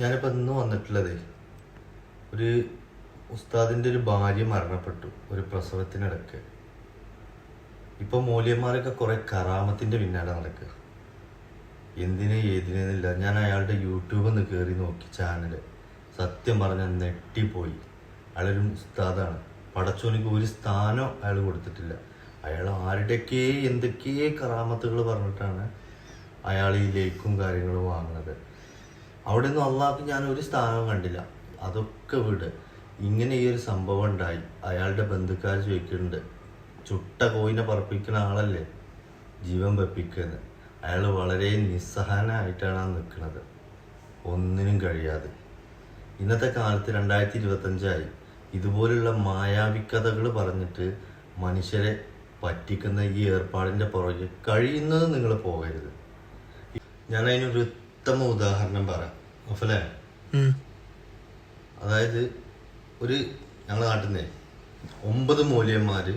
ഞാനിപ്പോൾ ഇന്ന് വന്നിട്ടുള്ളത് ഒരു ഉസ്താദിന്റെ ഒരു ഭാര്യ മരണപ്പെട്ടു ഒരു പ്രസവത്തിനിടയ്ക്ക് ഇപ്പൊ മൂല്യന്മാരൊക്കെ കുറേ കറാമത്തിന്റെ പിന്നാലെ നടക്കുക. എന്തിന് ഏതിനെന്നില്ല. ഞാൻ അയാളുടെ യൂട്യൂബിൽ നിന്ന് കയറി നോക്കി ചാനൽ സത്യം പറഞ്ഞ നെട്ടിപ്പോയി അയാളൊരു ഉസ്താദാണ്. പടച്ചോനിക്ക് ഒരു സ്ഥാനം അയാൾ കൊടുത്തിട്ടില്ല. അയാൾ ആരുടെയൊക്കെ എന്തൊക്കെ കറാമത്തുകൾ പറഞ്ഞിട്ടാണ് അയാൾ ഈ ലേക്കും കാര്യങ്ങളും വാങ്ങുന്നത്. അവിടെ നിന്ന് അള്ളാഹ്ക്ക് ഞാൻ ഒരു സ്ഥാനം കണ്ടില്ല. അതൊക്കെ വിട്. ഇങ്ങനെ ഈ ഒരു സംഭവം ഉണ്ടായി. അയാളുടെ ബന്ധുക്കാർ ചോദിക്കുന്നുണ്ട് ചുട്ട കോയിനെ പറപ്പിക്കുന്ന ആളല്ലേ? ജീവൻ വെപ്പിക്കുന്നത് അയാൾ വളരെ നിസ്സഹനായിട്ടാണ് നിൽക്കുന്നത് ഒന്നിനും കഴിയാതെ. ഇന്നത്തെ കാലത്ത് രണ്ടായിരത്തി ഇരുപത്തഞ്ചായി ഇതുപോലുള്ള മായാവിക്കഥകൾ പറഞ്ഞിട്ട് മനുഷ്യരെ പറ്റിക്കുന്ന ഈ ഏർപ്പാടിന്റെ പുറകെ കഴിയുന്നത് നിങ്ങൾ പോകരുത്. ഞാൻ അതിനൊരു ഉത്തമ ഉദാഹരണം പറയാം. അഫലേ അതായത് ഒരു ഞങ്ങളുടെ നാട്ടിൽ നിന്നേ ഒമ്പത് മൂല്യന്മാര്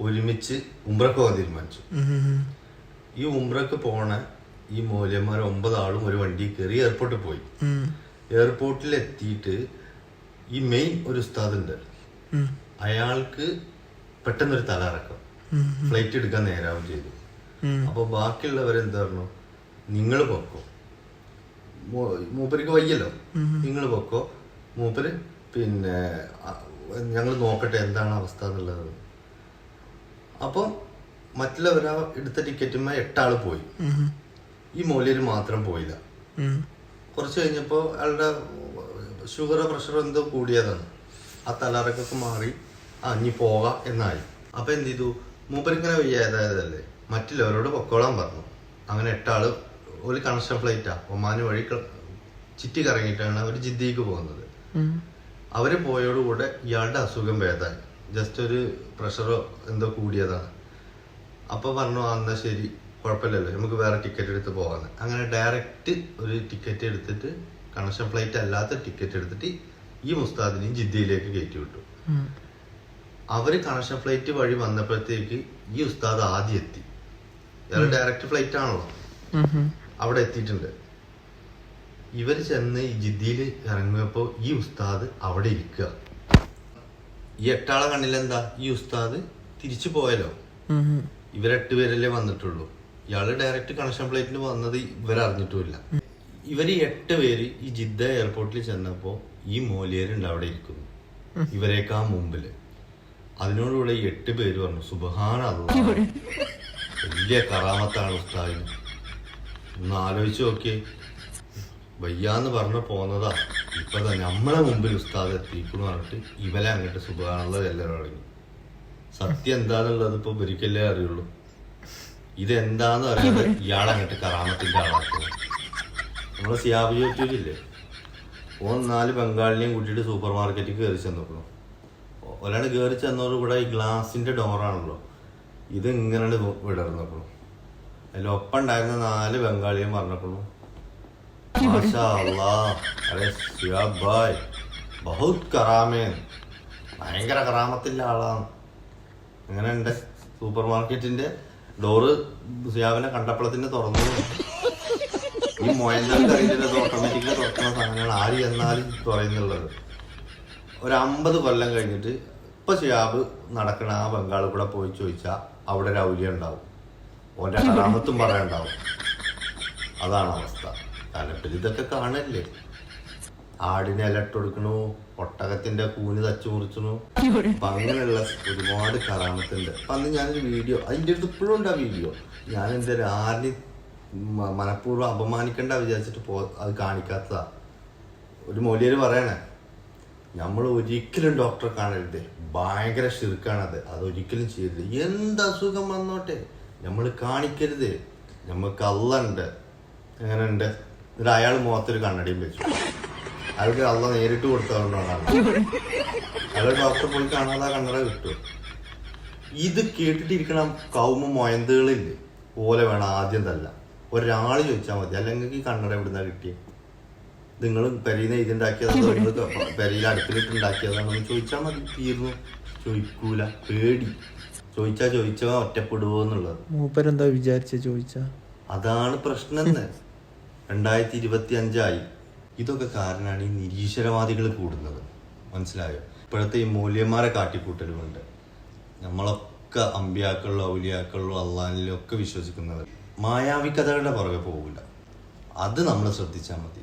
ഒരുമിച്ച് ഉംറക്ക് പോകാൻ തീരുമാനിച്ചു. ഈ ഉംറക്ക് പോണ ഈ മൂല്യന്മാർ ഒമ്പതാളും ഒരു വണ്ടി കയറി എയർപോർട്ടിൽ പോയി. എയർപോർട്ടിൽ എത്തിയിട്ട് ഈ മെയിൻ ഒരു ഉസ്താദുണ്ട്. അയാൾക്ക് പെട്ടെന്നൊരു തലറക്കം ഫ്ലൈറ്റ് എടുക്കാൻ നേരാവും ചെയ്തു. അപ്പൊ ബാക്കിയുള്ളവരെന്താ പറഞ്ഞു? നിങ്ങൾ പൊക്കോ. മൂപ്പർക്ക് വയ്യല്ലോ. നിങ്ങൾ പൊക്കോ. മൂപ്പര് പിന്നെ ഞങ്ങൾ നോക്കട്ടെ എന്താണ് അവസ്ഥ എന്നുള്ളത്. അപ്പം മറ്റുള്ളവരാ എടുത്ത ടിക്കറ്റുമായി എട്ടാൾ പോയി. ഈ മൂല്യര് മാത്രം പോയില്ല. കുറച്ച് കഴിഞ്ഞപ്പോൾ അയാളുടെ ഷുഗറോ പ്രഷറോ എന്തോ കൂടിയതാണ്. ആ തലറക്കൊക്കെ മാറി ആ ഇനി പോകാം എന്നായി. അപ്പൊ എന്ത് ചെയ്തു? മൂപ്പരിങ്ങനെ വയ്യാതായതല്ലേ? മറ്റുള്ളവരോട് പൊക്കോളാൻ പറഞ്ഞു. അങ്ങനെ എട്ടാൾ ഒരു കണക്ഷൻ ഫ്ലൈറ്റാ ഒമാന് വഴി ചിറ്റി കറങ്ങിയിട്ടാണ് അവർ ജിദ്ദിക്ക് പോകുന്നത്. അവർ പോയോടുകൂടെ ഇയാളുടെ അസുഖം ഭേദമായി ജസ്റ്റ് ഒരു പ്രഷറോ എന്തോ കൂടിയതാണ്. അപ്പൊ പറഞ്ഞു "ആ, എന്നാ ശരി കുഴപ്പമില്ലല്ലോ നമുക്ക് വേറെ ടിക്കറ്റ് എടുത്ത് പോകാന്ന്. അങ്ങനെ ഡയറക്റ്റ് ഒരു ടിക്കറ്റ് എടുത്തിട്ട് കണക്ഷൻ ഫ്ലൈറ്റ് അല്ലാത്ത ടിക്കറ്റ് എടുത്തിട്ട് ഈ മുസ്താദിനെയും ജിദ്ദയിലേക്ക് കയറ്റി വിട്ടു. അവർ കണക്ഷൻ ഫ്ലൈറ്റ് വഴി വന്നപ്പോഴത്തേക്ക് ഈ ഉസ്താദ് ആദ്യം എത്തി. ഇയാൾ ഡയറക്റ്റ് ഫ്ലൈറ്റ് ആണല്ലോ അവിടെ എത്തിയിട്ടുണ്ട്. ഇവർ ചെന്ന് ഈ ജിദ്ദിയിൽ ഇറങ്ങിയപ്പോ ഈ ഉസ്താദ് അവിടെ ഇരിക്കുക. ഈ എട്ടാളെ കണ്ണിലെന്താ? ഈ ഉസ്താദ് തിരിച്ചു പോയാലോ? ഇവരെട്ട് പേരല്ലേ വന്നിട്ടുള്ളൂ. ഇയാൾ ഡയറക്റ്റ് കണക്ഷൻ പ്ലേറ്റിന് വന്നത് ഇവരറിഞ്ഞിട്ടുമില്ല ഇവർ എട്ട് പേര് ഈ ജിദ്ദ എയർപോർട്ടിൽ ചെന്നപ്പോൾ ഈ മോലിയരുണ്ട് അവിടെ ഇരിക്കുന്നു. ഇവരേക്കാ മുമ്പിൽ. അതിനോടുകൂടെ ഈ എട്ട് പേര് പറഞ്ഞു സുബഹാന വലിയ കറാമത്താണ് ഉസ്താദിന്. ഒന്ന് ആലോചിച്ച് നോക്കിയേ. വയ്യാന്ന് പറഞ്ഞ പോന്നതാ. ഇപ്പൊ നമ്മളെ മുമ്പിൽ ഉസ്താദ് എത്തിക്കുന്നു പറഞ്ഞിട്ട് ഇവലെ അങ്ങോട്ട് സുഖമാണുള്ളത് എല്ലാവരും തുടങ്ങി. സത്യം എന്താന്നുള്ളത് ഇപ്പൊ ഒരിക്കലേ അറിയുള്ളൂ. ഇതെന്താന്ന് അറിയാതെ ഇയാളങ്ങോട്ട് കറാമത്തിന്റെ ആളാക്കുന്നത് നമ്മളെ സിയാബ് യൂട്യൂബില്ലേ ഓൻ നാല് ബംഗാളിനെയും കൂട്ടിയിട്ട് സൂപ്പർ മാർക്കറ്റിൽ കയറി ചെന്നോളൂ ഒരാൾ കയറി ചെന്നോട് കൂടെ ഈ ഗ്ലാസിന്റെ ഡോറാണല്ലോ. ഇത് ഇങ്ങനെ വിടർന്നപ്പോഴും ഉണ്ടായിരുന്ന നാല് ബംഗാളിയും പറഞ്ഞപ്പോഴും ബഹുത് ഭയങ്കര കറാമത്തിന്റെ ആളാണ്. അങ്ങനെ ഉണ്ട് സൂപ്പർ മാർക്കറ്റിന്റെ ഡോറ് സിയാബിനെ കണ്ടപ്പളത്തിന് തുറന്നു? ഈ അറിയില്ലത് ഓട്ടോമാറ്റിക്കലി തുറക്കുന്ന സാധനങ്ങൾ ആര് ചെന്നാലും തുറയുന്നുള്ളത്. ഒരു അമ്പത് കൊല്ലം കഴിഞ്ഞിട്ട് ഇപ്പൊ സിയാബ് നടക്കണ ആ ബംഗാളിൽ കൂടെ പോയി ചോദിച്ചാ അവിടെ ഒരു ഔല്യം ഉണ്ടാവും. ഓന്റെ കറാമത്തും പറയണ്ടാവും. അതാണ് അവസ്ഥ. കാരണം ഇതൊക്കെ കാണല്ലേ? ആടിനെ ഇലട്ട് കൊടുക്കണു ഒട്ടകത്തിന്റെ കൂന് തച്ചു മുറിച്ചണു. അപ്പൊ അങ്ങനെയുള്ള ഒരുപാട് കറാമത്തുണ്ട് അപ്പൊ അന്ന് ഞാനൊരു വീഡിയോ അതിന്റെ അടുത്ത് ഇപ്പോഴും ഉണ്ട് ആ വീഡിയോ. ഞാൻ എന്റെ ആരിനെ മനഃപൂർവം അപമാനിക്കണ്ട വിചാരിച്ചിട്ട് പോ അത് കാണിക്കാത്തതാ. ഒരു മൊലിയര് പറയണേ നമ്മൾ ഒരിക്കലും ഡോക്ടറെ കാണരുത്. ഭയങ്കര ഷിർക്കാണത് അത് ഒരിക്കലും ചെയ്യരുത്. എന്ത് അസുഖം വന്നോട്ടെ? നമ്മൾ കാണിക്കരുത്. നമുക്ക് അള്ളുണ്ട് അങ്ങനെ ഉണ്ട് എന്നിട്ട് അയാൾ മുഖത്തൊരു കണ്ണടിയും വെച്ചു. അയാൾക്ക് അള്ള നേരിട്ട് കൊടുത്തതുകൊണ്ടാണ് അയാൾ ഡോക്ടർ പോയി കാണാതെ ആ കണ്ണട കിട്ടും. ഇത് കേട്ടിട്ടിരിക്കണം കൗമ മൊയന്തുകളില്ലേ? പോലെ വേണം. ആദ്യം തല്ല. ഒരാൾ ചോദിച്ചാൽ മതി. അല്ലെങ്കിൽ ഈ കണ്ണട എവിടുന്നാ കിട്ടിയത് നിങ്ങൾ പെരീന്ന് ഇതുണ്ടാക്കിയതാണോ നിങ്ങൾ പെരയിൽ അടുപ്പിലിട്ട് ഉണ്ടാക്കിയതാണെന്ന് ചോദിച്ചാൽ മതി. തീർന്നു. ചോദിക്കൂല. പേടി. ചോദിച്ചാ ചോദിച്ചാ ഒറ്റപ്പെടുവോ എന്നുള്ളത്. മൂപ്പരെന്താ വിചാരിച്ച ചോദിച്ച? അതാണ് പ്രശ്നം എന്ന് രണ്ടായിരത്തി ഇരുപത്തി അഞ്ചായി ഇതൊക്കെ കാരണമാണ് ഈ നിരീശ്വരവാദികൾ കൂടുന്നത്. മനസ്സിലായോ? ഇപ്പോഴത്തെ ഈ മൂല്യന്മാരെ കാട്ടിക്കൂട്ടലുമുണ്ട് നമ്മളൊക്കെ അമ്പിയാക്കളിലോ ഔലിയാക്കളിലോ അള്ളാനിലോ ഒക്കെ വിശ്വസിക്കുന്നവർ മായാവി കഥകളുടെ പുറകെ പോകില്ല അത് നമ്മൾ ശ്രദ്ധിച്ചാൽ മതി.